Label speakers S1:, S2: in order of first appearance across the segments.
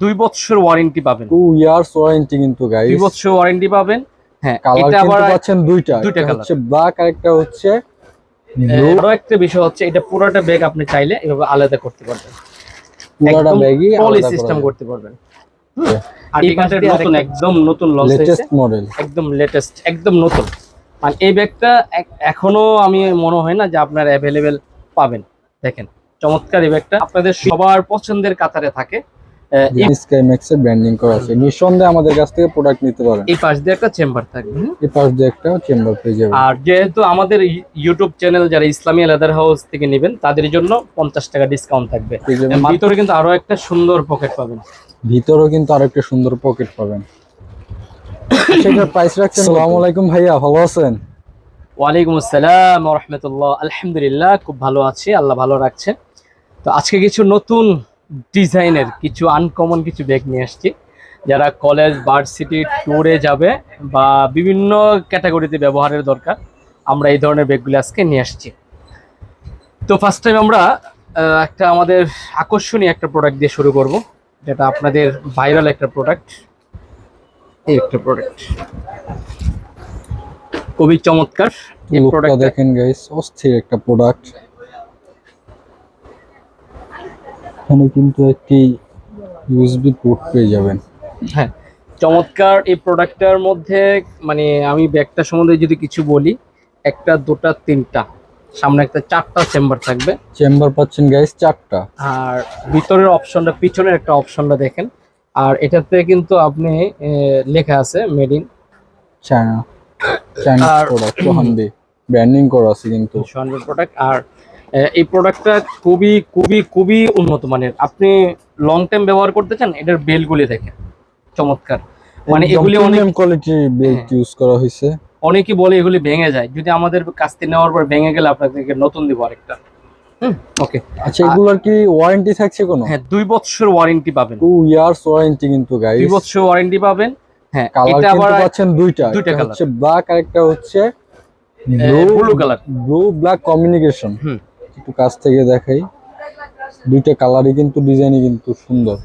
S1: দুই বছর ওয়ারেন্টি পাবেন।
S2: টু ইয়ার্স ওয়ারেন্টি কিন্তু গাইস
S1: দুই বছর ওয়ারেন্টি পাবেন। হ্যাঁ
S2: কালার
S1: এটা
S2: কিন্তু
S1: আবার
S2: পাচ্ছেন দুইটা।
S1: দুইটা colour।
S2: হচ্ছে ব্ল্যাক আর একটা হচ্ছে
S1: আরও একটা বিষয় হচ্ছে এটা পুরোটা ব্যাগ আপনি চাইলে এভাবে আলাদা করতে পারবেন।
S2: পুরোটা ব্যাগই
S1: পলি সিস্টেম করতে পারবেন। আর
S2: এই
S1: এখানটা নতুন একদম নতুন লঞ্চ হয়েছে।
S2: লেটেস্ট মডেল
S1: একদম লেটেস্ট একদম নতুন। মানে এই ব্যাগটা এখনও আমি মনে হয় না যে আপনার অ্যাভেলেবেল পাবেন। দেখেন চমৎকার এই ব্যাগটা আপনাদের সবার পছন্দের কাতারে থাকে।
S2: স্কাই ম্যাক্স এর ব্র্যান্ডিং করা আছে। নিঃসন্দেহে আমাদের কাছ থেকে প্রোডাক্ট নিতে পারেন।
S1: এই পাশ দিয়ে একটা চেম্বার থাকবে?
S2: এই পাশ দিয়ে একটা চেম্বার পেয়ে যাবেন।
S1: আর যেহেতু আমাদের ইউটিউব চ্যানেল যারা ইসলামী লেদার হাউস থেকে নেবেন তাদের জন্য পঞ্চাশ টাকা ডিসকাউন্ট থাকবে। ভিতরে কিন্তু আরও একটা সুন্দর পকেট পাবেন।
S2: ভিতরেও কিন্তু আরেকটা সুন্দর পকেট পাবেন। সেটার প্রাইস রাখছেন। আসসালামু আলাইকুম ভাইয়া ভালো আছেন?
S1: ওয়ালাইকুম আসসালাম রহমতুল্লাহ। আলহামদুলিল্লাহ খুব ভালো আছি। আল্লাহ ভালো রাখছে। তো আজকে কিছু নতুন ডিজাইনের কিছু আনকমন কিছু ব্যাগ নিয়ে আসছি। যারা কলেজ ভার্সিটি ট্যুরে যাবে বা বিভিন্ন ক্যাটাগরিতে ব্যবহারের দরকার আমরা এই ধরনের ব্যাগগুলো আজকে নিয়ে আসছি। তো ফার্স্ট টাইম আমরা একটা আমাদের আকর্ষণীয় একটা প্রোডাক্ট দিয়ে শুরু করব। যেটা আপনাদের ভাইরাল একটা প্রোডাক্ট এই একটা প্রোডাক্ট খুবই চমৎকার।
S2: দেখেন গাইস অস্থির একটা প্রোডাক্ট এখানে কিন্তু একটি ইউএসবি পোর্ট পেয়ে যাবেন।
S1: হ্যাঁ চমৎকার এই প্রোডাক্টটার মধ্যে মানে আমি ব্যাগটা সম্বন্ধে যদি কিছু বলি একটা দুটা তিনটা সামনে একটা চারটা চেম্বার থাকবে।
S2: চেম্বার পাচ্ছেন গাইস চারটা।
S1: আর ভিতরের অপশনটা পিছনের একটা অপশনটা দেখেন। আর এটাতে কিন্তু আপনি লেখা আছে মেড ইন
S2: চায়না
S1: আর-
S2: প্রোডাক্ট ব্র্যান্ডিং করা আছে কিন্তু।
S1: প্রোডাক্ট আর এই প্রোডাক্টটা খুবই খুবই খুবই উন্নত মানের। আপনি লং টাইম ব্যবহার করতে চান এটার বেলগুলি দেখেন। চমৎকার। মানে এগুলি অনেক
S2: কোয়ালিটির বেল্ট। ইউজ করা হয়েছে।
S1: অনেকে বলে এগুলি ভেঙে যায়। যদি আমাদের কাছ থেকে নেওয়ার পর ভেঙে গেলে আপনাদেরকে নতুন দিব আরেকটা। হুম ওকে
S2: আচ্ছা এগুলোর কি ওয়ারেন্টি থাকছে কোনো?
S1: হ্যাঁ দুই বছর ওয়ারেন্টি পাবেন।
S2: টু ইয়ার্স ওয়ারেন্টি কিন্তু গাইস
S1: দুই বছর ওয়ারেন্টি পাবেন। হ্যাঁ এটা আবার
S2: পাচ্ছেন দুইটা।
S1: দুইটা
S2: হচ্ছে ব্ল্যাক আর একটা হচ্ছে
S1: blue colour
S2: blue black communication
S1: hmm.
S2: একটু কাছ থেকে দেখাই। দুইটা কালারই কিন্তু ডিজাইনই কিন্তু সুন্দর।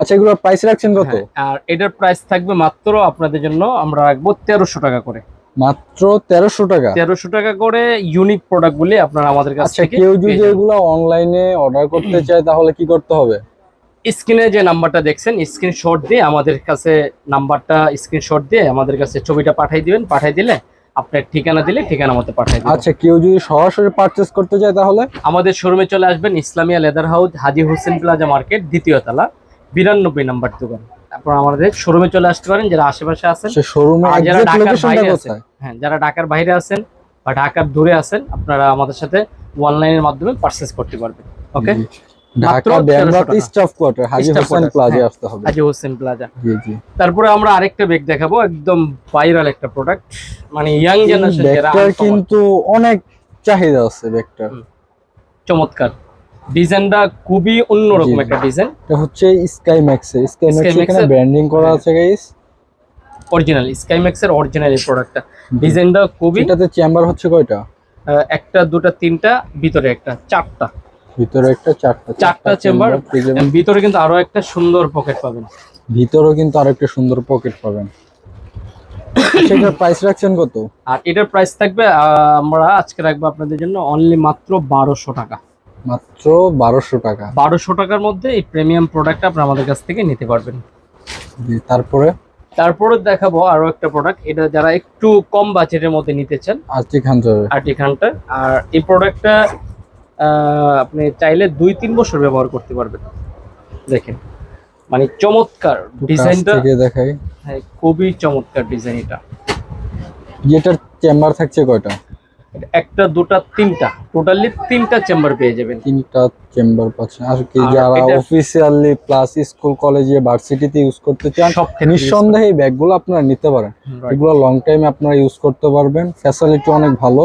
S2: আচ্ছা এগুলোর প্রাইস রাখছেন কত?
S1: হ্যাঁ, আর এটার প্রাইস থাকবে মাত্র আপনাদের জন্য আমরা রাখব তেরোশো টাকা করে।
S2: মাত্র তেরোশো টাকা?
S1: তেরোশো টাকা করে ইউনিক প্রোডাক্ট গুলি আপনারা আমাদের কাছ
S2: আচ্ছা কেউ যদি এগুলো অনলাইনে অর্ডার করতে চায় তাহলে কি করতে হবে?
S1: স্ক্রিনে যে নাম্বারটা দেখছেন স্ক্রিনশট দিয়ে আমাদের কাছে নাম্বারটা স্ক্রিনশট দিয়ে আমাদের কাছে ছবিটা পাঠিয়ে দিবেন। পাঠিয়ে দিলে আপনার ঠিকানা দিলে ঠিকানা মতো দিবেন
S2: আচ্ছা কেউ যদি সরাসরি পারচেস করতে চায় তাহলে?
S1: আমাদের শোরুমে চলে আসবেন Islamia leather house Haji Hossain plaza market দ্বিতীয় তলা বিরানব্বই নাম্বার দোকান। তারপর আমাদের শোরুমে চলে আসতে পারেন যারা আশেপাশে আছেন।
S2: শোরুমে
S1: যারা ঢাকার বাইরে আছেন হ্যাঁ যারা ঢাকার বাইরে আছেন বা ঢাকার দূরে আছেন আপনারা আমাদের সাথে অনলাইনের মাধ্যমে পারচেস করতে পারবেন। Okay.
S2: Dhaka
S1: 1300
S2: staff quarter Haji Hossain
S1: quarter, হ্যাঁ।
S2: আসতে হবে।
S1: হাজি হোসেন প্লাজা
S2: জি জি।
S1: তারপরে আমরা আরেকটা ব্যাগ দেখাবো একদম ভাইরাল একটা প্রোডাক্ট মানে ইয়াং জেনারেশন যারা
S2: কিন্তু অনেক চাহিদা আছে ব্যাগটার।
S1: চমৎকার। ডিজাইনটা খুবই অন্যরকম একটা ডিজাইন
S2: এটা হচ্ছে স্কাই ম্যাক্স স্কাই ম্যাক্স এখানে ব্র্যান্ডিং করা
S1: হ্যাঁ।
S2: আছে গাইস
S1: অরিজিনাল এর অরিজিনাল এই প্রোডাক্টটা ডিজাইনটা খুবই
S2: এটাতে চেম্বার হচ্ছে কয়টা?
S1: একটা দুটা তিনটা ভিতরে একটা চারটা।
S2: ভিতরে একটা চারটা
S1: চারটা চেম্বার ভিতরে কিন্তু আরও একটা সুন্দর পকেট পাবেন।
S2: ভিতরেও কিন্তু আরেকটা সুন্দর পকেট পাবেন। সেটার প্রাইস রাখছেন কত?
S1: আর এটার প্রাইস থাকবে আমরা আজকে রাখব আপনাদের জন্য অনলি মাত্র বারোশো টাকা।
S2: মাত্র বারোশো টাকা।
S1: বারোশো টাকার মধ্যে এই প্রিমিয়াম আমাদের কাছ থেকে নিতে পারবেন।
S2: তারপরে?
S1: তারপরে দেখাবো আরও একটা প্রোডাক্ট এটা যারা একটু কম বাজেটের মধ্যে নিতে চান
S2: আর্টিক হান্টার।
S1: আর্টিক হান্টার আর এই প্রোডাক্টটা আপনি চাইলে দুই তিন বছর ব্যবহার করতে পারবেন। দেখেন মানে চমৎকার ডিজাইনটা।
S2: দেখাই।
S1: হ্যাঁ, খুবই চমৎকার ডিজাইন এটা।
S2: যেটার চেম্বার থাকছে কয়টা?
S1: একটা দুটা তিনটা। টোটালি তিনটা চেম্বার পেয়ে যাবেন।
S2: তিনটা চেম্বার পাচ্ছেন। আর কি যারা অফিসিয়ালি প্লাস স্কুল কলেজে ভার্সিটিতে ইউজ করতে চান
S1: সব
S2: নিঃসন্দেহে এই ব্যাগগুলো আপনারা নিতে পারেন। এগুলো লং টাইমে আপনারা ইউজ করতে পারবেন। ফ্যাসিলিটি অনেক ভালো।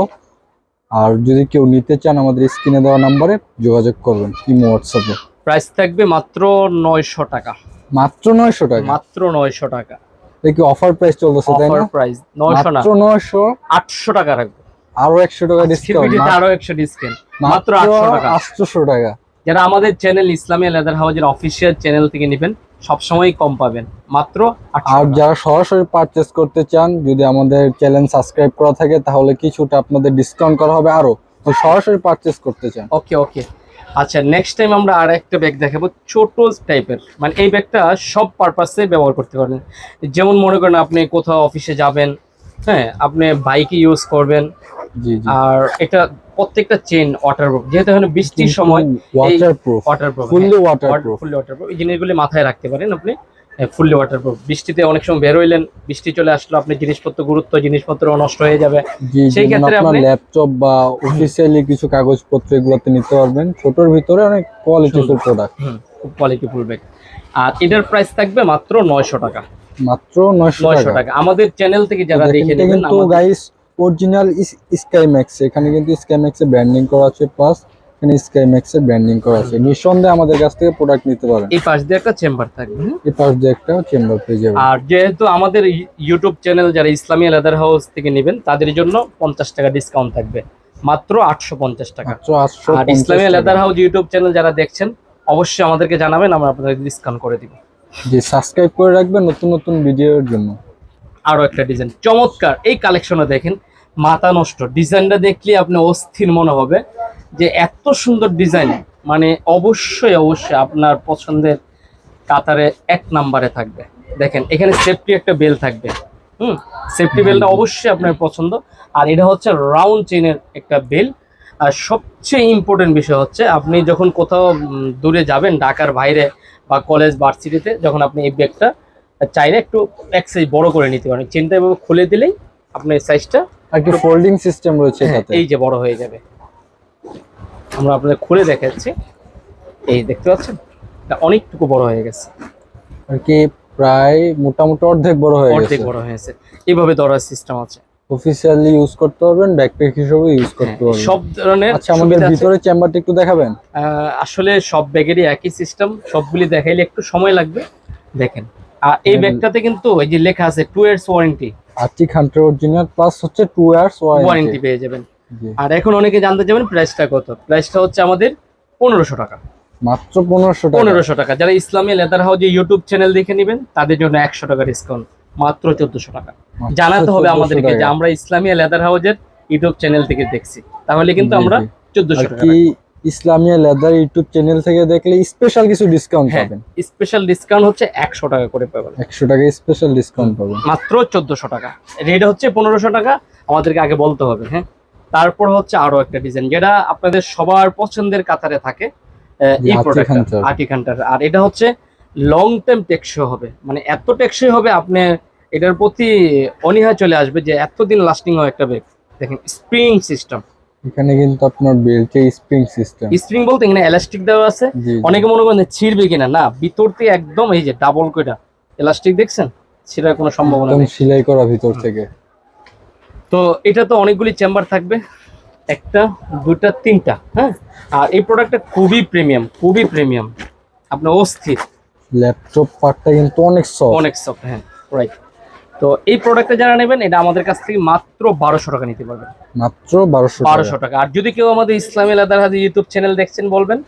S2: আর যদি কেউ নিতে চান আমাদের স্ক্রিনে দেওয়া নাম্বারে যোগাযোগ করবেন ইমো হোয়াটসঅ্যাপে
S1: প্রাইস থাকবে মাত্র নয়শো টাকা।
S2: মাত্র নয়শো টাকা?
S1: মাত্র নয়শো টাকা।
S2: দেখি অফার প্রাইস চলতেছে তাই না?
S1: প্রাইস নয়শো না।
S2: মাত্র নয়শো।
S1: আটশো টাকা রাখব।
S2: আরও একশো টাকা ডিসকাউন্ট
S1: আরও একশো ডিসকাউন্ট মাত্র
S2: মাত্র
S1: আটশো টাকা।
S2: আটশোশো টাকা।
S1: যারা আমাদের চ্যানেল ইসলামী লেদার হাউজের অফিসিয়াল চ্যানেল থেকে নেবেন সবসময় কম পাবেন। মাত্র
S2: আর যারা সরাসরি পারচেস করতে চান যদি আমাদের চ্যানেল সাবস্ক্রাইব করা থাকে তাহলে কিছুটা আপনাদের ডিসকাউন্ট করা হবে আরও। তো সরাসরি পারচেস করতে চান।
S1: ওকে ওকে। আচ্ছা নেক্সট টাইম আমরা আর একটা ব্যাগ দেখাবো ছোট টাইপের মানে এই ব্যাগটা সব পারপাসে ব্যবহার করতে পারবেন। যেমন মনে করেন আপনি কোথাও অফিসে যাবেন হ্যাঁ আপনি বাইকে ইউজ করবেন আর এটা প্রত্যেকটা চেন ওয়াটারপ্রুফ যেহেতু এখানে বৃষ্টির সময়
S2: waterproof
S1: waterproof
S2: fully waterproof
S1: fully waterproof এই জিনিসগুলি মাথায় রাখতে পারেন আপনি ফুললি ওয়াটারপ্রুফ বৃষ্টিতে অনেক সময় বের হইলেন বৃষ্টি চলে আসলো আপনি জিনিসপত্র গুরুত্ব জিনিসপত্র নষ্ট হয়ে যাবে। সেই ক্ষেত্রে আপনি-
S2: ল্যাপটপ বা অফিসিয়ালি কিছু কাগজপত্র এগুলোতে নিতে পারবেন। ছোটর ভিতরে অনেক কোয়ালিটিফুল
S1: সুন্দর।
S2: প্রোডাক্ট
S1: খুব কোয়ালিটি ফুল ব্যাগ আর এটার প্রাইস থাকবে মাত্র নয়শো টাকা।
S2: মাত্র নয়শো টাকা।
S1: আমাদের চ্যানেল থেকে যারা দেখে নেবেন আমাদের-
S2: গাইস অরিজিনাল স্কাইম্যাক্স এখানে কিন্তু স্কাইম্যাক্স এর ব্র্যান্ডিং করা আছে প্লাস এখানে স্কাইম্যাক্স এর ব্র্যান্ডিং করা আছে। নিঃসন্দেহে আমাদের কাছ থেকে প্রোডাক্ট নিতে পারেন।
S1: এই পাশ দিয়ে একটা চেম্বার থাকবে?
S2: এই পাশ দিয়ে একটা চেম্বার পেয়ে যাবেন।
S1: আর যেহেতু আমাদের ইউটিউব চ্যানেল যারা ইসলামী লেদার হাউস থেকে নেবেন তাদের জন্য পঞ্চাশ টাকা ডিসকাউন্ট থাকবে। মাত্র আটশো পঞ্চাশ টাকা। আর ইসলামী লেদার হাউস ইউটিউব চ্যানেল যারা দেখছেন অবশ্যই আমাদেরকে জানাবেন আমরা আপনাদের ডিসকাউন্ট করে দিব।
S2: যে সাবস্ক্রাইব করে রাখবেন নতুন নতুন ভিডিওর জন্য।
S1: আরও একটা ডিজাইন চমৎকার। এই কালেকশনে দেখেন মাথা নষ্ট। ডিজাইনটা দেখলে আপনি অস্থির মনে হবে যে এত সুন্দর ডিজাইন মানে অবশ্যই অবশ্যই আপনার পছন্দের কাতারে এক নাম্বারে থাকবে। দেখেন এখানে সেফটি একটা বেল থাকবে। হুম? সেফটি বেলটা অবশ্যই আপনার পছন্দ। আর এটা হচ্ছে রাউন্ড চেনের একটা বেল আর সবচেয়ে ইম্পর্টেন্ট বিষয় হচ্ছে আপনি যখন কোথাও দূরে যাবেন ঢাকার বাইরে বা কলেজ ভার্সিটিতে যখন আপনি এই ব্যাগটা চাইলে একটু এক সাইজ বড় করে নিতে পারেন। চেনটা এভাবে খুলে দিলেই আপনার সাইজটা
S2: একটু ফোল্ডিং সিস্টেম রয়েছে এটাতে।
S1: হ্যাঁ, এই যে বড় হয়ে যাবে। আমরা আপনাদের খুলে দেখাচ্ছি। এই দেখতে পাচ্ছেন? এটা অনেকটুকু বড় হয়ে গেছে।
S2: আর কি প্রায় মোটামুটি অর্ধেক বড় হয়ে গেছে।
S1: অর্ধেক বড় হয়েছে এইভাবে ধরার সিস্টেম আছে।
S2: অফিসিয়ালি ইউজ করতে পারবেন ব্যাকপ্যাক হিসেবে ইউজ
S1: হ্যাঁ,
S2: করতে পারবেন।
S1: সব ধরনের
S2: আচ্ছা আমাদের ভিতরে চেম্বারটা একটু দেখাবেন?
S1: আসলে সব ব্যাগেরই একই সিস্টেম সবগুলি দেখাইলে একটু সময় লাগবে। দেখেন। আর এই ব্যাগটাতে কিন্তু এই যে লেখা আছে two years warranty
S2: Arctic Hunter original plus হচ্ছে টু ইয়ার্স
S1: ওয়ারেন্টি
S2: ওয়ারেন্টি
S1: পেয়ে যাবেন। আর এখন অনেকে জানতে চাবেন প্রাইসটা কত। প্রাইসটা হচ্ছে আমাদের পনেরোশো টাকা।
S2: মাত্র পনেরোশো
S1: পনেরোশো টাকা। যারা ইসলামী লেদার ইউটিউব চ্যানেল দেখে নেবেন তাদের জন্য একশো টাকা ডিসকাউন্ট মাত্র চোদ্দশো টাকা। জানাতে হবে আমাদেরকে যে আমরা ইসলামী লেদার হাউসের ইউটিউব চ্যানেল থেকে দেখছি। তাহলে কিন্তু আমরা চোদ্দশো টাকা
S2: ইসলামিয়া লেদার ইউটিউব চ্যানেল থেকে দেখলে স্পেশাল কিছু ডিসকাউন্ট
S1: হ্যাঁ
S2: পাবেন।
S1: স্পেশাল ডিসকাউন্ট হচ্ছে একশো টাকা করে পাবেন।
S2: একশো টাকা স্পেশাল ডিসকাউন্ট পাবেন।
S1: মাত্র চোদ্দশো টাকা। রেট হচ্ছে পনেরোশো টাকা আমাদেরকে আগে বলতে হবে হ্যাঁ? তারপর হচ্ছে আরও একটা ডিজাইন যেটা আপনাদের সবার পছন্দের কাতারে থাকে এই আর এটা হচ্ছে লং টাইম টেকসই হবে। মানে এত টেকসই হবে আপনি এটার প্রতি অনীহা চলে আসবে যে এতদিন লাস্টিং হয় একটা ব্যাগ দেখেন স্প্রিং সিস্টেম
S2: এখানে কিন্তু আপনার বেল্টে স্প্রিং সিস্টেম।
S1: স্প্রিং বলতে এখানে এলাস্টিক দেওয়া আছে। অনেকে মনে করেন ছিঁড়বে কিনা। না ভিতর থেকে একদম এই যে ডাবল কইটা এলাস্টিক দেখছেন? ছিঁড়ার কোনো সম্ভাবনা নেই।
S2: সেলাই করা ভিতর থেকে।
S1: তো এটা তো অনেকগুলি চেম্বার থাকবে। একটা দুটা তিনটা হ্যাঁ? আর এই প্রোডাক্টটা খুবই প্রিমিয়াম খুবই প্রিমিয়াম আপনার অস্থির।
S2: ল্যাপটপ পার্টটা কিন্তু অনেক সফট
S1: অনেক সফট হ্যাঁ রাইট তো এই প্রোডাক্টটা যারা নেবেন এটা আমাদের কাছ থেকে মাত্র বারোশো টাকা নিতে পারবেন।
S2: মাত্র বারোশো
S1: বারোশো টাকা। আর যদি কেউ আমাদের ইসলামী লাদার হাতে ইউটিউব চ্যানেল দেখছেন বলবেন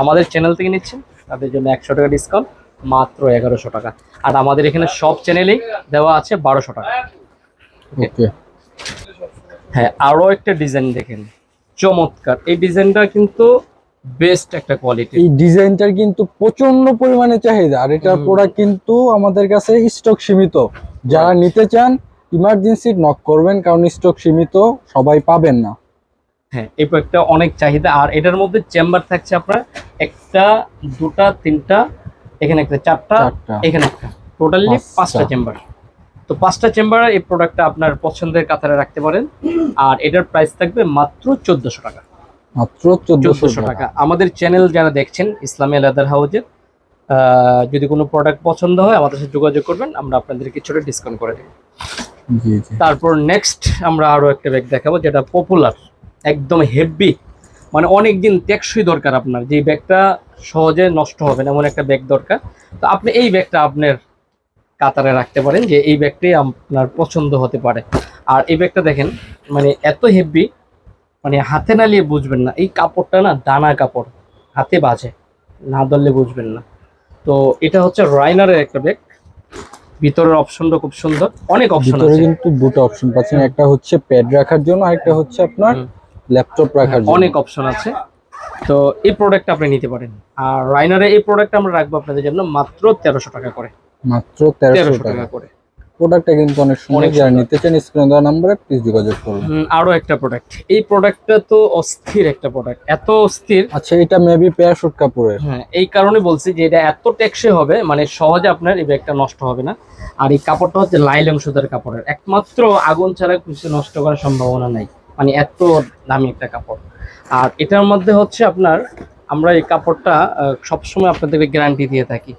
S1: আমাদের চ্যানেল থেকে নিচ্ছেন তাদের জন্য একশো টাকা ডিসকাউন্ট মাত্র এগারোশো টাকা। আর আমাদের এখানে সব চ্যানেলেই দেওয়া আছে বারোশো টাকা।
S2: ওকে
S1: হ্যাঁ আরও একটা ডিজাইন দেখেন। চমৎকার। এই ডিজাইনটা কিন্তু বেস্ট একটা কোয়ালিটি
S2: এই ডিজাইনটার কিন্তু প্রচণ্ড পরিমাণে চাহিদা। আর
S1: এটা।
S2: প্রোডাক্ট কিন্তু আমাদের কাছে স্টক সীমিত। যারা নিতে চান ইমার্জেন্সি নক করবেন কারণ স্টক সীমিত সবাই পাবেন না।
S1: হ্যাঁ এই একটা অনেক চাহিদা। আর এটার মধ্যে চেম্বার থাকছে আপনার একটা দুটা তিনটা এখানে একটা চারটা এখানে একটা। টোটালি
S2: পাঁচটা।
S1: চেম্বার তো পাঁচটা চেম্বার এই প্রোডাক্টটা আপনার পছন্দের কাতারে রাখতে পারেন। আর এটার প্রাইস থাকবে মাত্র চোদ্দশো টাকা।
S2: মাত্র চোদ্দশো
S1: টাকা। আমাদের চ্যানেল যারা দেখছেন ইসলামিয়া লেদার হাউজের যদি কোনো প্রোডাক্ট পছন্দ হয় আমাদের সাথে যোগাযোগ করবেন আমরা আপনাদের কিছুটা ডিসকাউন্ট করে দেব। তারপর নেক্সট আমরা আরও একটা ব্যাগ দেখাবো যেটা পপুলার একদম হেভি মানে অনেক দিন টেকসই দরকার আপনার। যে ব্যাগটা সহজে নষ্ট হবে না এমন একটা ব্যাগ দরকার। তো আপনি এই ব্যাগটা আপনার কাতারে রাখতে পারেন যে এই ব্যাগটাই আপনার পছন্দ হতে পারে। আর এই ব্যাগটা দেখেন মানে এত হেভি মানে হাতে না নিয়ে বুঝবেন না। এই কাপড়টা না দানা কাপড় হাতে বাজে। না ধরলে বুঝবেন না। তো এটা হচ্ছে রাইনারের একটা ব্যাগ ভিতরের অপশনটা খুব সুন্দর। অনেক অপশন
S2: ভিতরে
S1: আছে।
S2: কিন্তু দুটো অপশন পাচ্ছেন। একটা হচ্ছে প্যাড রাখার জন্য আরেকটা হচ্ছে আপনার ল্যাপটপ রাখার জন্য।
S1: অনেক অপশন আছে। তো এই প্রোডাক্ট আপনি নিতে পারেন। আর রাইনারে এই প্রোডাক্ট আমরা রাখব আপনাদের জন্য মাত্র তেরোশো টাকা করে।
S2: মাত্র তেরোশো টাকা।
S1: করে।
S2: প্রোডাক্টটা কিন্তু অনেক সুন্দর। যারা নিতে চান স্ক্রিনে দেওয়া নাম্বারে প্লিজ যোগাযোগ করুন।
S1: আরও একটা প্রোডাক্ট এই প্রোডাক্টটা তো অস্থির একটা প্রোডাক্ট এত অস্থির।
S2: আচ্ছা এটা মেবি প্যারাশুট কাপড়ের।
S1: হ্যাঁ এই কারণে বলছি যে এটা এত টেকসই হবে মানে সহজে আপনার এই ব্যাগটা নষ্ট হবে না। আর এই কাপড়টা হচ্ছে লাইলং সুতার কাপড়ের। একমাত্র আগুন ছাড়া কিছু নষ্ট করার সম্ভাবনা নাই। মানে এত দামি একটা কাপড়। আর এটার মধ্যে হচ্ছে আপনার আমরা এই কাপড়টা সবসময় আপনাদেরকে গ্যারান্টি দিয়ে থাকি।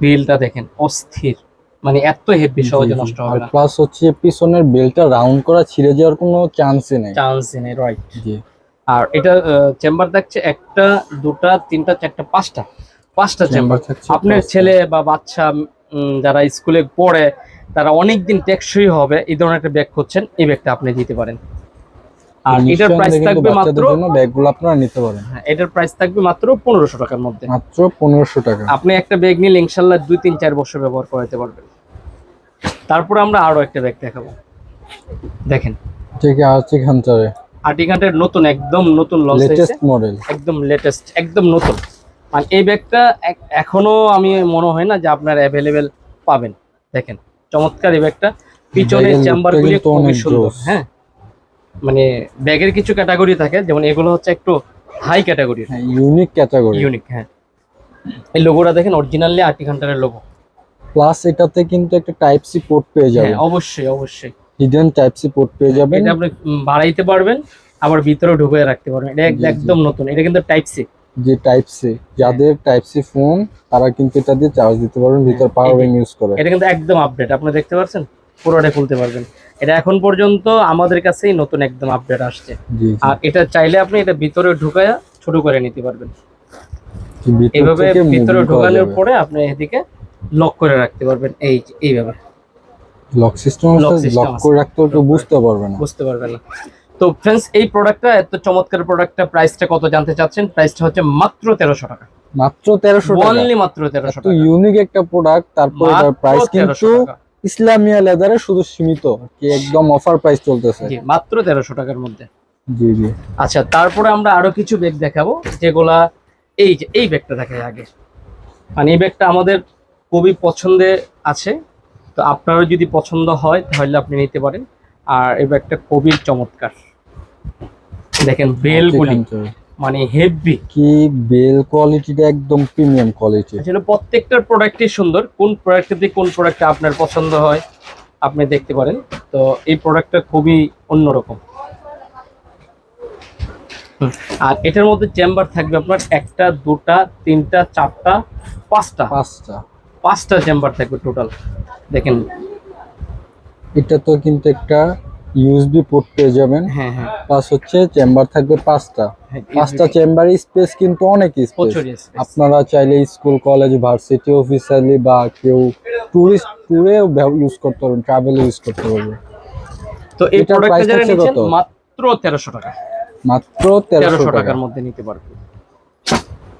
S1: বিলটা দেখেন অস্থির। মানে এত হেভি সহজে নষ্ট হবে না।
S2: প্লাস হচ্ছে পিছনের বেলটা রাউন্ড করা ছিঁড়ে যাওয়ার কোনো চান্সই নেই।
S1: চান্স নেই রাইট
S2: জি।
S1: আর এটা চেম্বার থাকছে একটা দুটা তিনটা চারটা পাঁচটা। পাঁচটা চেম্বার
S2: থাকছে
S1: আপনার ছেলে বা বাচ্চা যারা স্কুলে পড়ে তারা অনেক দিন টেকসই হবে এই ধরনের একটা ব্যাগ খুঁজছেন এই ব্যাগটা আপনি দিতে পারেন। আর এটার প্রাইস থাকবে মাত্র
S2: ব্যাগগুলো আপনারা নিতে পারেন।
S1: হ্যাঁ, এটার প্রাইস থাকবে মাত্র পনেরোশো টাকার মধ্যে।
S2: মাত্র পনেরোশো টাকা।
S1: আপনি একটা ব্যাগ নিলে ইনশাল্লাহ দুই তিন চার বছর ব্যবহার করতে পারবেন। তারপর আমরা আরও একটা ব্যাগ দেখাবো। দেখেন।
S2: ঠিক আছে খানচারে
S1: আর্টিকাটের নতুন একদম নতুন লঞ্চ হয়েছে।
S2: লেটেস্ট মডেল
S1: একদম লেটেস্ট একদম নতুন। মানে এই ব্যাগটা এখনও আমি মনে হয় না যে আপনার অ্যাভেলেবেল পাবেন। দেখেন চমৎকার এই ব্যাগটা। পিছনের
S2: ব্যাগের
S1: চেম্বার
S2: lookটা
S1: গুলি
S2: কিন্তু
S1: খুবই সুন্দর। হ্যাঁ মানে ব্যাগের কিছু ক্যাটাগরি থাকে যেমন এগুলো হচ্ছে একটু হাই ক্যাটাগরি
S2: হ্যাঁ ইউনিক ক্যাটাগরি
S1: ইউনিক হ্যাঁ। এই লোগোটা দেখেন অরিজিনালি আর্টি হান্টারের লোগো
S2: প্লাস এটাতে কিন্তু একটা টাইপ সি পোর্ট পেয়ে
S1: হ্যাঁ
S2: যাবেন
S1: অবশ্যই অবশ্যই।
S2: হিডেন টাইপ সি পোর্ট পেয়ে যাবেন।
S1: এটা আপনি বাড়াইতে পারবেন আবার ভিতরে ঢুকিয়ে রাখতে পারবেন। এটা। একদম নতুন এটা কিন্তু টাইপ সি
S2: যে টাইপ সি যাদের টাইপ সি ফোন তারা কিন্তু এটা দিয়ে চার্জ দিতে পারবেন ভিতর পাওয়ার ব্যাংক ইউজ করে।
S1: এটা কিন্তু একদম আপডেট আপনি দেখতে পাচ্ছেন? পুরোটা খুলতে পারবেন। এটা এখন পর্যন্ত আমাদের কাছেই নতুন একদম আপডেট আসছে। আর এটা চাইলে আপনি এটা ভিতরে ঢুকায়া ছোট করে নিতে পারবেন। এইভাবে ভিতরে ঢোকানোর পরে আপনি এদিকে লক করে রাখতে পারবেন। এই এইভাবে
S2: লক সিস্টেম আছে লক করে রাখতে কেউ বুঝতে পারবে না।
S1: বুঝতে পারবেন না। তো ফ্রেন্ডস এই প্রোডাক্টটা এত চমৎকার প্রোডাক্টটা প্রাইসটা কত জানতে চাচ্ছেন? প্রাইসটা হচ্ছে মাত্র তেরোশো টাকা।
S2: মাত্র তেরোশো টাকা।
S1: অনলি মাত্র তেরোশো
S2: এত
S1: টাকা।
S2: ইউনিক একটা প্রোডাক্ট তারপর এটার প্রাইস
S1: 1300
S2: কিন্তু। ইসলামিয়া লেদারে শুধু সীমিত কি একদম অফার প্রাইস চলতেছে।
S1: জি মাত্র তেরোশো টাকার মধ্যে।
S2: জি জি।
S1: আচ্ছা তারপরে আমরা আরও কিছু ব্যাগ দেখাবো যেগুলা এই যে এই ব্যাগটা দেখাই আগে। মানে এই ব্যাগটা আমাদের খুবই পছন্দে আছে। তো আপনারও যদি পছন্দ হয় তাহলে আপনি নিতে পারেন। আর এই ব্যাগটা খুবই চমৎকার। দেখেন বেলগুলি।
S2: এখানটায়।
S1: মানে হেভি।
S2: কি বেল কোয়ালিটিটা একদম প্রিমিয়াম কোয়ালিটি।
S1: আসলে প্রত্যেকটার প্রোডাক্টই সুন্দর। কোন প্রোডাক্টে কোন প্রোডাক্টটা আপনার পছন্দ হয় আপনি দেখতে পারেন। তো এই প্রোডাক্টটা খুবই অন্যরকম। আর এটার মধ্যে চেম্বার থাকবে আপনার একটা দুটা তিনটা চারটা পাঁচটা।
S2: পাঁচটা।
S1: পাঁচটা চেম্বার থাকবে টোটাল দেখেন।
S2: এটা তো কিন্তু একটা ইউএসবি পোর্ট পেয়ে যাবেন।
S1: হ্যাঁ হ্যাঁ।
S2: প্লাস হচ্ছে চেম্বার থাকবে পাঁচটা।
S1: হ্যাঁ,
S2: পাঁচটা চেম্বারের স্পেস কিন্তু অনেক স্পেস। আপনারা চাইলে স্কুল কলেজ ভার্সিটি অফিসারলি বা কেউ টুরিস্ট ট্যুরে ইউজ করতে পারবেন ট্রাভেলে ইউজ করতে পারবেন।
S1: তো এই প্রোডাক্টটা যারা নিচ্ছেন মাত্র তেরোশো টাকা।
S2: মাত্র তেরোশো
S1: তেরোশো
S2: টাকা।
S1: টাকার মধ্যে নিতে পারবেন।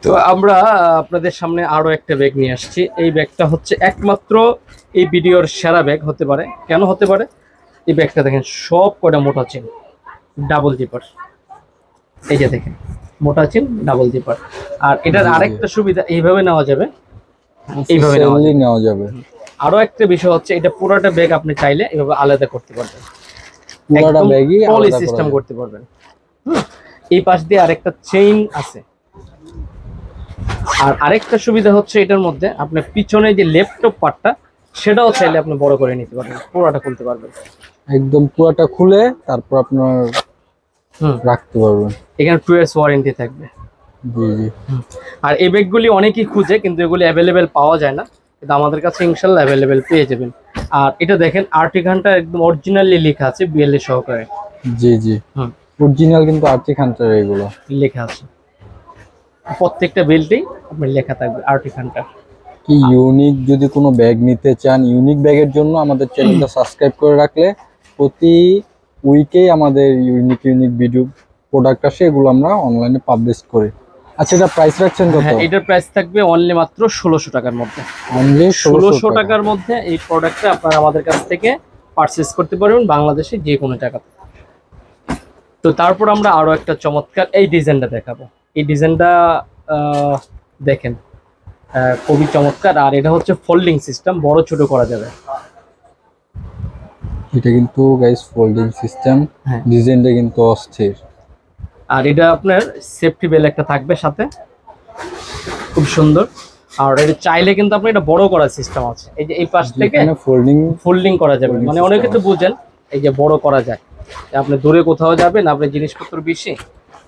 S1: তো আমরা আপনাদের সামনে আরও একটা ব্যাগ নিয়ে আসছি। এই ব্যাগটা হচ্ছে একমাত্র এই ভিডিওর সেরা ব্যাগ হতে পারে। কেন হতে পারে? এই ব্যাগটা দেখেন সব কটা মোটা চেন ডাবল জিপার এই যে দেখেন মোটা চেন ডাবল জিপার আর এটার। আরেকটা সুবিধা এইভাবে নেওয়া যাবে? এইভাবে নেওয়া
S2: যাবে।
S1: আরও একটা বিষয় হচ্ছে এটা পুরোটা ব্যাগ আপনি চাইলে এভাবে আলাদা করতে পারবেন।
S2: পুরোটা ব্যাগই
S1: পলি
S2: আলাদা
S1: সিস্টেম করতে পারবেন। হুম, এই পাশ দিয়ে আরেকটা চেইন আছে। আর আরেকটা সুবিধা হচ্ছে এটার মধ্যে আপনার পিছনে যে ল্যাপটপ পার্টটা সেটাও চাইলে আপনি বড় করে নিতে পারবেন পুরোটা খুলতে পারবেন।
S2: একদম পুরাটা খুলে তারপর আপনার রাখতে পারবেন।
S1: এখানে টু ইয়ার্স ওয়ারেন্টি থাকবে।
S2: জি জি।
S1: আর এই ব্যাগগুলি অনেকেই খুঁজে কিন্তু এগুলি অ্যাভেলেবেল পাওয়া যায় না। কিন্তু আমাদের কাছে ইনশাল্লাহ অ্যাভেলেবেল পেয়ে যাবেন। আর এটা দেখেন আর্টি ঘণ্টা একদম অরিজিনালি লেখা আছে বিএলএ সহকারে।
S2: জি জি। অরিজিনাল কিন্তু হান্টার এগুলো।
S1: লেখা আছে। প্রত্যেকটা বেল্টেই আপনার লেখা থাকবে আর্টি ঘণ্টা
S2: কি ইউনিক যদি কোনো ব্যাগ নিতে চান ইউনিক ব্যাগের জন্য আমাদের চ্যানেলটা সাবস্ক্রাইব করে রাখলে প্রতি উইকেই আমাদের ইউনিক ইউনিক ভিডিও প্রোডাক্ট আসে এগুলো আমরা অনলাইনে পাবলিশ করি। আচ্ছা এটা প্রাইস রাখছেন কত?
S1: হ্যাঁ এটার প্রাইস থাকবে অনলি মাত্র ষোলোশো টাকার মধ্যে।
S2: অনলি
S1: ষোলোশো টাকার মধ্যে এই প্রোডাক্টটা আপনারা আমাদের কাছ থেকে পারচেস করতে পারবেন বাংলাদেশে যে কোনো জায়গাতে। তো তারপর আমরা আরও একটা চমৎকার এই ডিজাইনটা দেখাবো। এই ডিজাইনটা দেখেন খুবই চমৎকার। আর এটা হচ্ছে ফোল্ডিং সিস্টেম বড় ছোট করা যাবে।
S2: এটা কিন্তু গাইস ফোল্ডিং সিস্টেম। ডিজাইনটা কিন্তু অস্থির।
S1: আর এটা আপনার সেফটি বেল একটা থাকবে সাথে। খুব সুন্দর। আর এটা চাইলে কিন্তু আপনি এটা বড় করার সিস্টেম আছে। এই যে এই পাশ থেকে
S2: ফোল্ডিং
S1: ফোল্ডিং করা যাবে। মানে অনেকে তো বুঝেন এই যে বড় করা যায়। আপনি দূরে কোথাও যাবেন আপনি জিনিসপত্র বেশি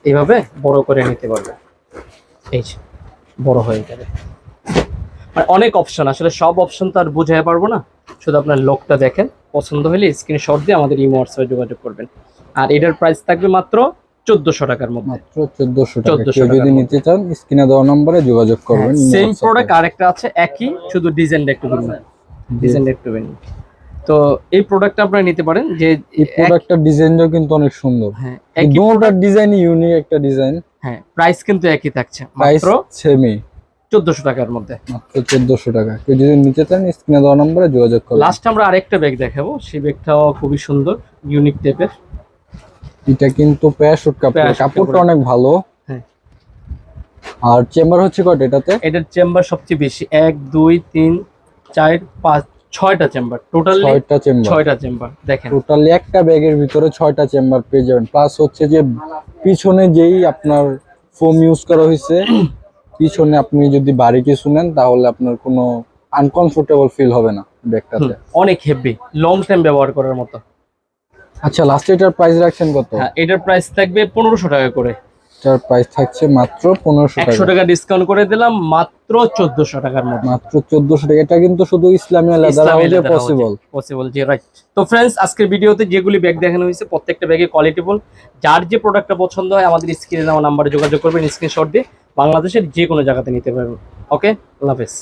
S1: এইভাবে বড় করে নিতে পারবেন। এই যে বড় হয়ে যাবে। মানে অনেক অপশন আসলে সব অপশন তো আর বুঝাই পারব না। শুধু আপনার লোকটা দেখেন। পছন্দ হলে স্ক্রিনশট দিয়ে আমাদের ইমো হোয়াটসঅ্যাপে যোগাযোগ করবেন। আর এটার প্রাইস থাকবে মাত্র চোদ্দশো টাকার মধ্যে।
S2: মাত্র চোদ্দশো টাকা। কেউ যদি নিতে চান স্ক্রিনে দেওয়া নম্বরে যোগাযোগ করবেন। Imo
S1: same. প্রোডাক্ট আরেকটা আছে একই শুধু ডিজাইনটা একটু ভিন্ন। ডিজাইনটা একটু ভিন্ন। তো এই প্রোডাক্টটা আপনারা নিতে পারেন যে
S2: এই প্রোডাক্টটার ডিজাইনটাও কিন্তু অনেক সুন্দর।
S1: হ্যাঁ
S2: দুটোটার ডিজাইন ইউনিক একটা ডিজাইন
S1: হ্যাঁ প্রাইস কিন্তু একই থাকছে মাত্র
S2: সেমই
S1: চোদ্দশো টাকার মধ্যে।
S2: মাত্র চোদ্দশো টাকা। কেউ যদি নিতে চান স্ক্রিনে দেওয়া নম্বরে যোগাযোগ করবেন
S1: লাস্ট আমরা আরেকটা ব্যাগ দেখাবো। সেই ব্যাগটাও খুবই সুন্দর ইউনিক টাইপের
S2: এটা কিন্তু প্যারাশুট কাপড়। কাপড়টা অনেক ভালো।
S1: হ্যাঁ।
S2: আর চেম্বার হচ্ছে কয়টা এটাতে?
S1: এটার চেম্বার সবচেয়ে বেশি। এক দুই তিন চার পাঁচ ছয়টা চেম্বার টোটালি
S2: ছয়টা চেম্বার
S1: ছয়টা চেম্বার দেখেন।
S2: টোটালি একটা ব্যাগের ভিতরে ছয়টা চেম্বার পেয়ে যাবেন। প্লাস হচ্ছে যে পিছনে যেই আপনার ফোম ইউজ করা হয়েছে পিছনে আপনি যদি বাড়ি কিছু নেন তাহলে আপনার কোনো আনকমফোর্টেবল ফিল হবে না ব্যাগটাতে।
S1: অনেক হেভি লং টাইম ব্যবহার করার মতো।
S2: আচ্ছা লাস্টে এটার প্রাইস রাখছেন কত?
S1: হ্যাঁ এটার প্রাইস থাকবে পনেরোশো টাকা করে।
S2: এটার প্রাইস থাকছে মাত্র পনেরোশো
S1: একশো
S2: টাকা
S1: টাকা ডিসকাউন্ট করে দিলাম মাত্র চোদ্দশো টাকার মধ্যে
S2: মাত্র চোদ্দশো টাকা। এটা কিন্তু শুধু leather
S1: Islami leather house
S2: possible
S1: possible জি রাইট তো ফ্রেন্ডস আজকের ভিডিওতে যেগুলি ব্যাগ দেখানো হয়েছে প্রত্যেকটা ব্যাগে কোয়ালিটিফুল যার যে প্রোডাক্টটা পছন্দ হয় আমাদের স্ক্রিনে দেওয়া নাম্বারে যোগাযোগ করবেন স্ক্রিনশট দিয়ে। বাংলাদেশের যে কোনো জায়গাতে নিতে পারবেন। ওকে? আল্লাহ হাফেজ।